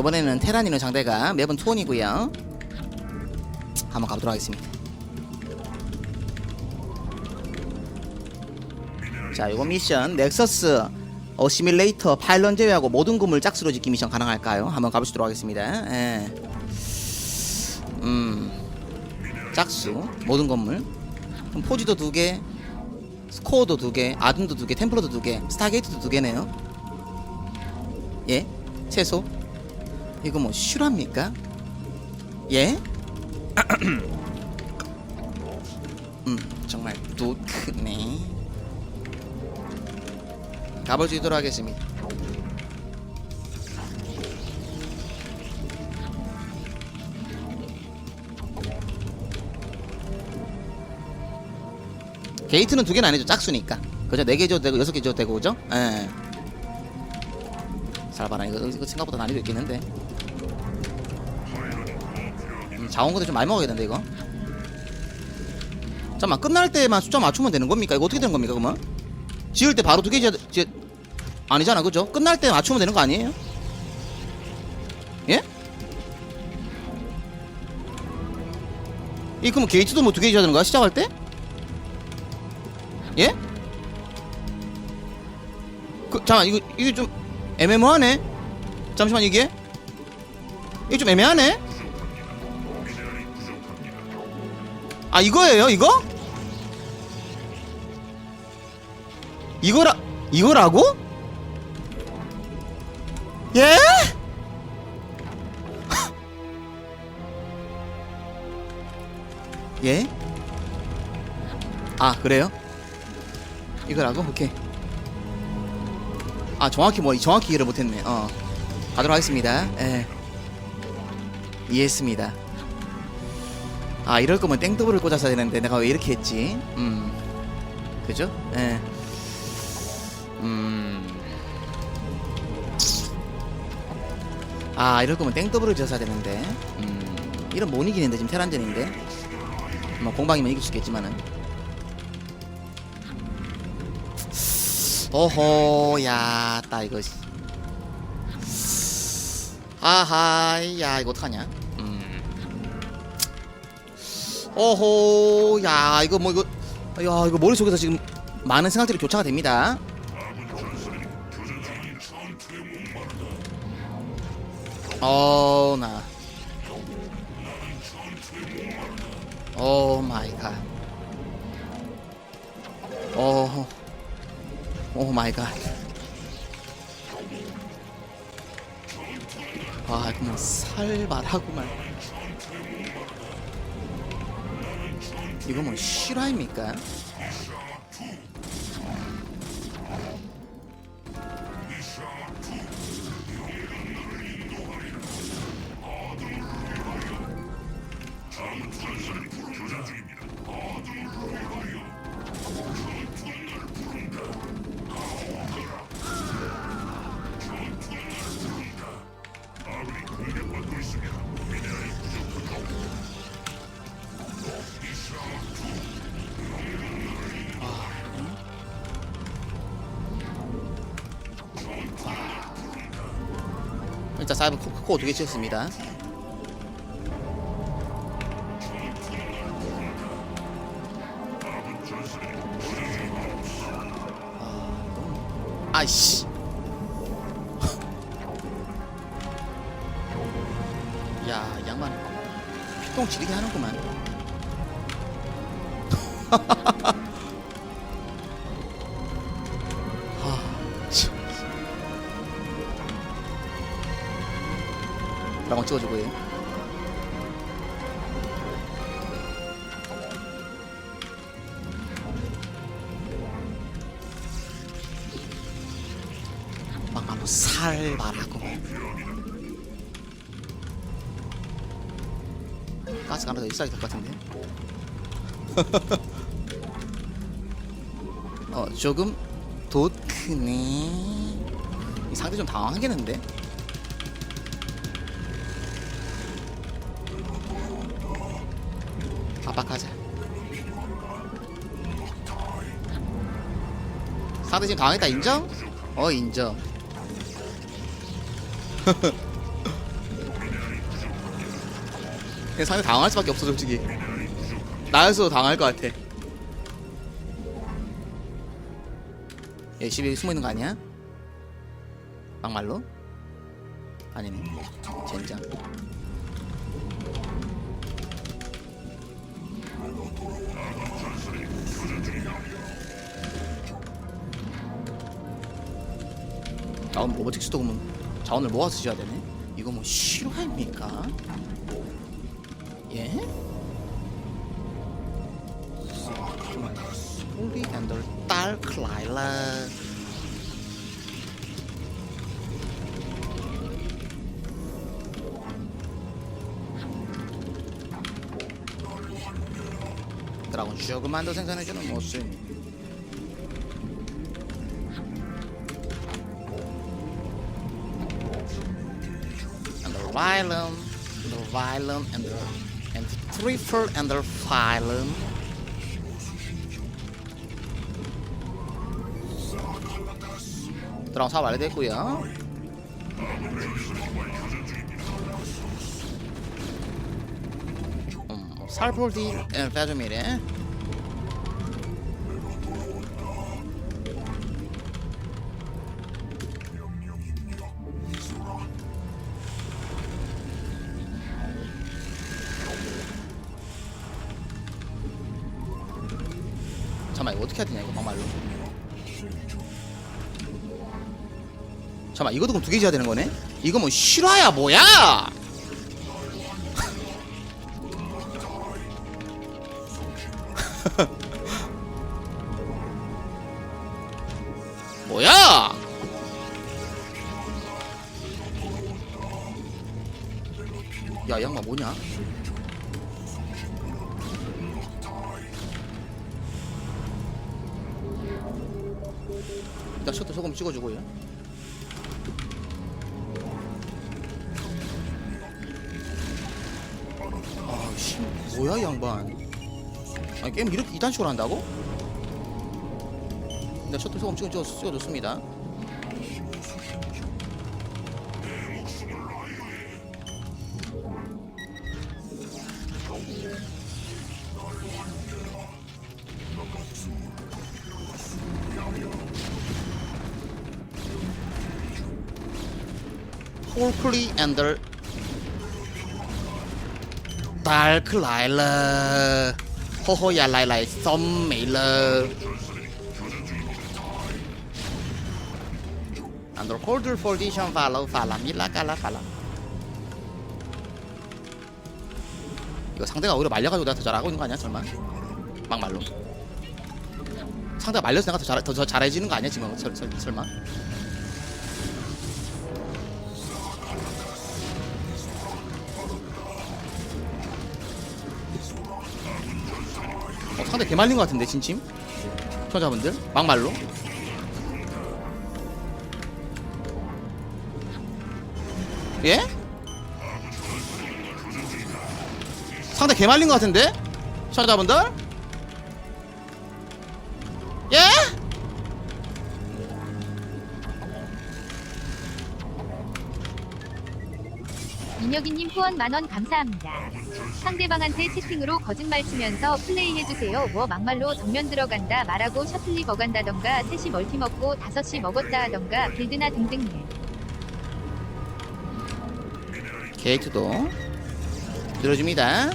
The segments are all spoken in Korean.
요번에는 테란이는 상대가 매번 투원이고요 한번 가보도록 하겠습니다 자 요번 미션 넥서스 어시밀레이터 파일런 제외하고 모든 건물 짝수로 짓기 미션 가능할까요? 한번 가보시도록 하겠습니다 예. 음 짝수 모든 건물 그럼 포지도 두개 스코어도 두개 아둔도 두개 템플러도 두개 스타게이트도 두 개네요 예? 채소? 이거 뭐 실화입니까? 예? 음 정말 또 크네. 가보시도록 하겠습니다. 게이트는 두 개는 아니죠. 짝수니까. 그죠? 네 개 줘도 되고 여섯 개 줘도 되고 그죠? 예. 잘 봐라. 이거, 이거 생각보다 난이도 있긴 한데. 음, 자원고도 좀 많이 먹어야겠는데 이거 잠깐만 끝날 때만 숫자 맞추면 되는 겁니까 이거 어떻게 되는 겁니까 그러면 지을 때 바로 두 개 지어 지 아니잖아 그죠 끝날 때 맞추면 되는 거 아니에요 예? 이 그럼 게이트도 뭐 두 개 지어야 되는 거야 시작할 때? 예? 그 잠깐 이거 이게 좀 애매모하네. 잠시만 이게 이게 좀 애매하네. 아 이거예요 이거? 이거라 이거라고? 예? 예? 아 그래요? 이거라고? 오케이. 아 정확히 뭐 정확히 이해를 못했네. 어 가도록 하겠습니다. 예. 이해했습니다. 아 이럴 거면 땡더블을 꽂아서 되는데 내가 왜 이렇게 했지? 음. 그죠? 예. 음. 아 이럴 거면 땡더블을 지어야 되는데. 음. 이런 못 이기는데 지금 테란전인데. 뭐 공방이면 이길 수 있겠지만은. 오호 야따 이거. 아하 야 이거 어떡하냐? 음 오호 야 이거 뭐 이거 야 이거 머릿속에서 지금 많은 생각들이 교차가 됩니다 어나 오 마이 갓 오, 오 마이 갓. 와, 그냥 살발하구만. 이거 뭐 실화입니까? 일단 사이버 코, 코어 두개 치웠습니다. 아, 아이씨. 라고 찍어주고 해. 막아로 살발하고. 가스 하나 더 있어야 될 것 같은데? 어 조금 도크네. 이 상대 좀 당황하겠는데 압박하자. 상대 지금 당황했다 인정? 어 인정. 그냥 상대 당할 수밖에 없어 솔직히 나였어도 당할 것 같아 얘 집에 숨어있는 거 아니야? 막말로? 아니네 젠장 아 오늘 로보틱스도 그러면 자원을 모아서 쓰셔야 되네 이거 뭐 실화입니까? 예? And the Dark Lilac 드라곤 조금만 생산해주는 모습 and the violent, and the and the triple and the violent. 드라마 사업 완료됐고요. 음, 살폴디 페조미래. 잠깐만 이거 어떻게 해야 되냐 이거 막말로. 잠깐만 이것도 그럼 두 개 지어야 되는 거네? 이거 뭐 실화야 뭐야? 뭐야? 야, 이 양반 뭐냐? 소금 찍어주고요. 아씨, 뭐야 이 양반? 아니 게임 이렇게 이단 식으로 한다고? 일단 셔터 소금 찍어 찍어 찍어줬습니다. 메일러 안더 홀드 포지션 팔로우 팔람일라 깔라 팔람 이거 상대가 오히려 말려가지고 내가 더 잘하고 있는 거 아니야 설마? 막말로. 상대가 말려서 내가 더, 잘, 더, 더 잘해지는 거 아니야 지금 설, 설, 설마 상대 개말린 것 같은데 진심 초자분들 막말로 예? 상대 개말린 것 같은데 초자분들 예? 민혁이님 후원 만원 감사합니다. 상대방한테 채팅으로 거짓말 치면서 플레이해주세요. 뭐 막말로 정면 들어간다 말하고 셔틀리 버간다던가 셋이 멀티 먹고 다섯이 먹었다 하던가 빌드나 등등 일. 게이트도 늘어줍니다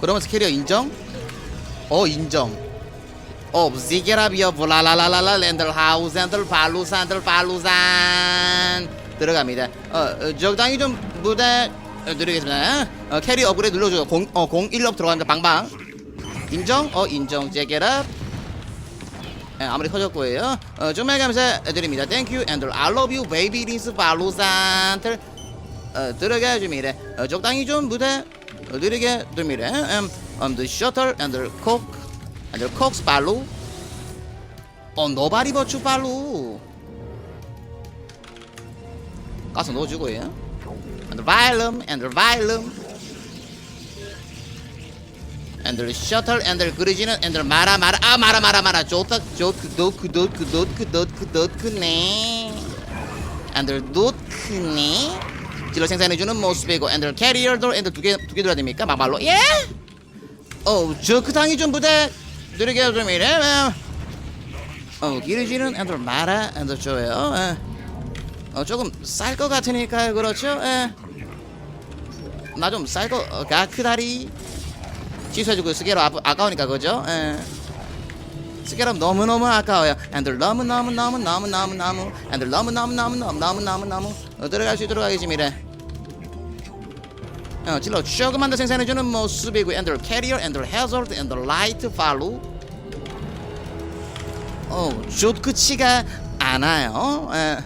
그러면서 캐리어 인정? 어 인정. 어 지게라 비어 블라라라라라 랜들 하우스 앤들 발루산 들 발루산. 들어갑니다. 어, 어 적당히 좀 무대 어, 누르겠습니다. 어, 캐리 업그레이드 눌러줘요. 0, 어, 01업 들어갑니다. 방방. 인정? 어 인정. 제게라 예, 아무리 커졌고요. 어, 정말 감사드립니다. You and I love you baby 린스 발루산들. 어, 들어가 줍니다. 어, 적당히 좀 무대 어, 느리게 됩니다. um, um, the shuttle and the cock and the cox 발루 어 너바리 버추 발루. 가서 넣어주고요 and the violum and the violum 앤들 셔틀 앤들 그리지는 앤들 마라 마라. 아 마라 마라 마라. 좋다 좋그 도그 도그 도그 도그 도그네. 앤들 도크네. 질러 생산해주는 모습이고 앤들 캐리어도 앤들 두개 두개 들어야 됩니까? 막말로. 예? 어 저그 당이 좀 부대 드리게 좀 이래 어 기르지는 앤들 마라 앤들 줘요 예. 어 조금 쌀 것 같으니까요 그렇죠 예. 나좀 쌀거 어, 가크다리 취소해주고 스케럽 아, 아까우니까 그죠? 예. 스케럽 너무너무 아까워요 앤들 너무너무너무너무너무너무 앤들 너무너무너무너무너무너무 어, 들어갈 수 있도록 하겠습니다 어, 질러 조금만 더 생산해주는 모습이고 앤들 해저드 앤들 라이트 팔로 어, 좋지가 않아요 예.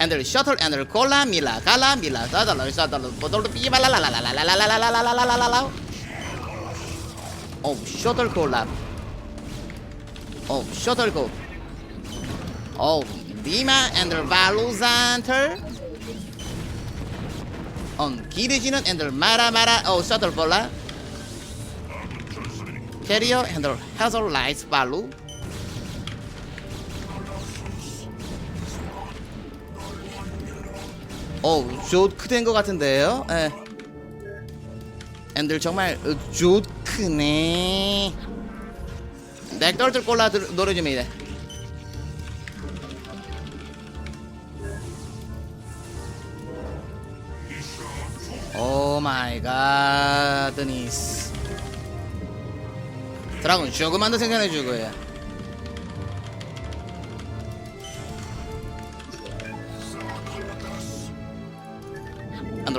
앤들 셔틀 앤들 콜라 밀라 갈라 밀라 사달라 사달라 보돌도 삐발라라라라라라라라라라라라라라라 오 셔틀 콜라 오 셔틀 콜오 디마 앤들 발루산터 온 기르지는 앤들 마라 마라 오 셔틀 콜라. 캐리어 앤들 해설 라이트 발루. 어우 좋크된 것 같은데요? 예. 앤들 정말 어, 좋크네. 넥덜들 골라 들- 노래줍니다. 오 마이 갓 드니스 드라곤 조금만 더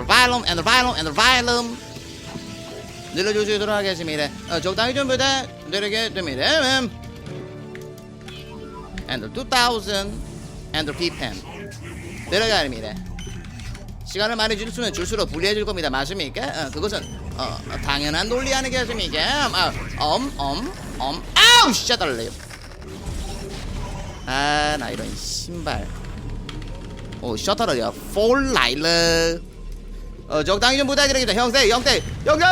violum and violum and violum 늘려주시도록 하겠습니다. 어, 적당히 좀 부탁 드리겠습니다. and 2000 and ppm 내려가입니다. 시간을 많이 줄수면 줄수록 불리해질 겁니다. 맞습니까? 어, 그것은 어, 당연한 논리 아니겠습니까? 어, 엄, 엄, 엄, 아우, 씨, 달래요. 아, 나 이런 신발. 오, 셔터를요. 폴 라일러. 어, 적당히 좀 부탁드리겠습니다. 형태, 형태, 형태!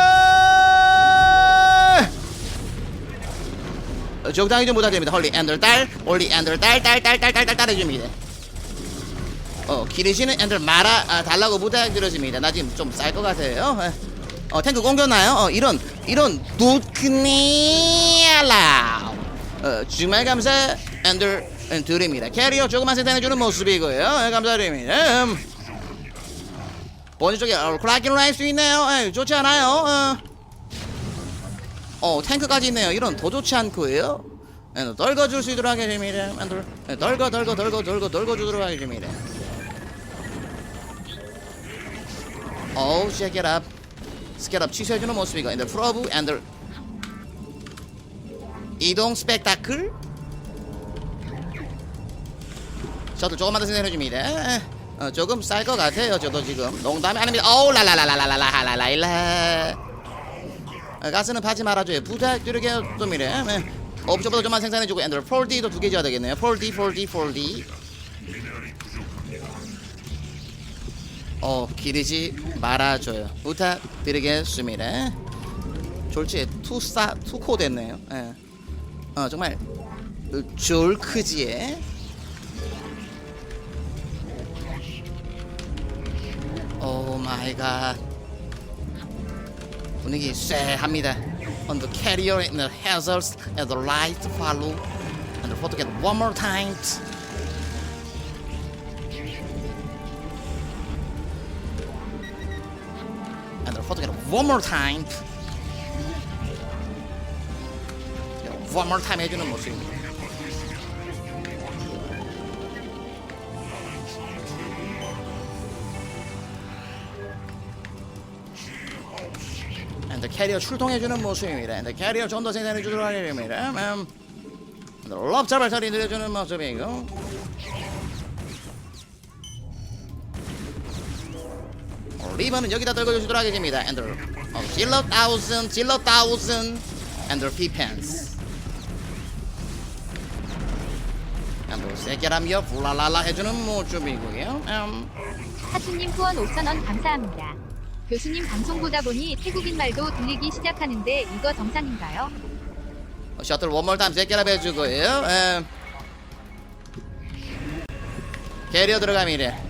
어, 적당히 좀 부탁드립니다. 홀리 앤들 딸, 홀리 앤들 딸, 딸, 딸, 딸, 딸, 딸, 딸 해줍니다. 어, 기르시는 앤들 말아 아, 달라고 부탁드렸습니다. 나 지금 좀 쌀 것 같아요. 예. 어, 탱크 공겼나요? 어, 이런, 이런, 도크니알라. 어, 주말 감사 앤들 앤 드립니다. 캐리어 조금만 생산해주는 모습이고요. 예, 감사드립니다. 음. 본인 쪽에 어, 크라킹을 할수 있네요. 예, 좋지 않아요? 어. 어, 탱크까지 있네요. 이런 더 좋지 않고요. 예, 떨궈줄 수 있도록 하겠습니다. 앤들, 예, 떨궈, 떨궈, 떨궈, 떨궈, 떨궈주도록 하겠습니다. 어우, check it up. 스케럽 취소해주는 모습이고, 앤들 프로브, 앤들 이동 스펙타클. 저도 조금만 더 생각해줍니다. 어, 조금 쌀 것 같아요. 저도 지금 농담이 아닙니다. 어우 라라라라라라라라라라. 어, 가스는 파지 말아줘요. 부탁드리겠습니다. 네. 업적보다 좀만 생산해주고 앤들 4D도 두개 줘야 되겠네요. 4D, 4D, 4D. 어 기르지 말아줘요. 부탁드리겠습니다. 졸지에 투사 투코 됐네요. 예. 어 정말 어, 졸크지에 오 마이 갓 분위기 쎄합니다 On the carrier in the hazards and the light follow and the photo get one more time get one more time one more time 해주는 모습입니다 캐리어 출동해주는 모습입니다. and 캐리어 좀더 생산해주도록 하겠습니다. 음, 럽 처리 늘려주는 모습이고 리버는 여기다 떨궈주시도록 하겠습니다. the 어, 질러 다우슨 질러 다우슨 the 피펜스 the 세계람이여 불랄랄라 해주는 모습이고요. 음. 하트님 후원 5,000원 감사합니다. 교수님 방송 보다 보니 태국인 말도 들리기 시작하는데 이거 정상인가요? 어, 셔틀 원몰 타임 제끼라 해주고요. 에. 캐리어 들어가면 이래.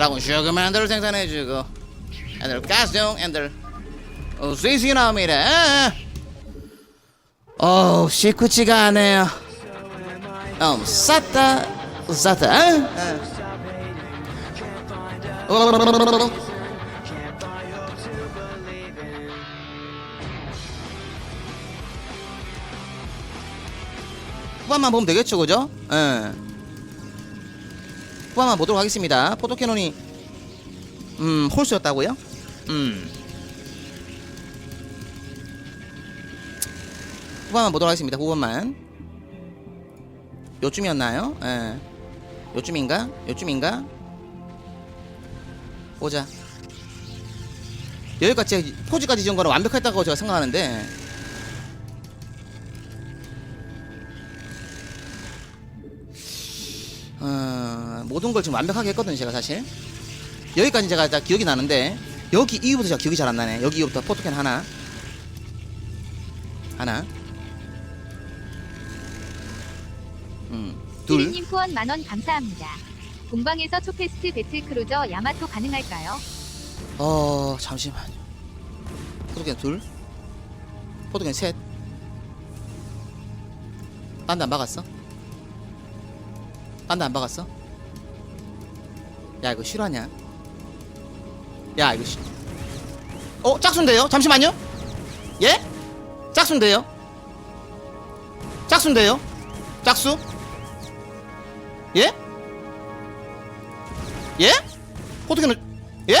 드라곤 슈그맨들 생산해주고, 애들 가스용 애들 어, 스위스기 나오면 이래. 어, 시크치가 않네요. 음, 쌌다, 쌌다. 후반만 보면 되겠죠, 그죠? 예. 후반만 보도록 하겠습니다. 포토캐논이 음 홀수였다고요? 음. 후반만 보도록 하겠습니다. 후반만. 요쯤이었나요? 예. 요쯤인가? 요쯤인가? 보자. 여기까지 포즈까지 지은 거는 완벽했다고 제가 생각하는데 어, 모든 걸 지금 완벽하게 했거든요 제가 사실 여기까지 제가 다 기억이 나는데 여기 이후부터 제가 기억이 잘 안 나네 여기 이후부터 포토캔 하나 하나 음둘 피리님 후원 만원 감사합니다. 공방에서 초페스트 배틀크루저 야마토 가능할까요? 어 잠시만 포토캔 둘 포토캔 셋 딴데 안 박았어? 딴데 안 박았어? 야 이거 실화냐? 야 이거 시... 어 짝수인데요? 잠시만요 예? 짝수인데요? 짝수인데요? 짝수? 예? 예? 포토캔을 예?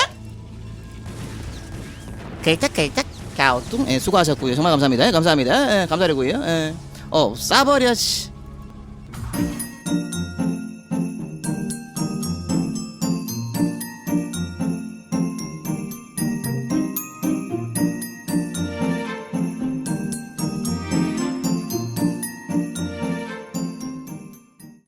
글딱글딱 가오뚱 예, 수고하셨고요 정말 감사합니다 예, 감사합니다 예, 감사드리고요 예. 어 싸버려 씨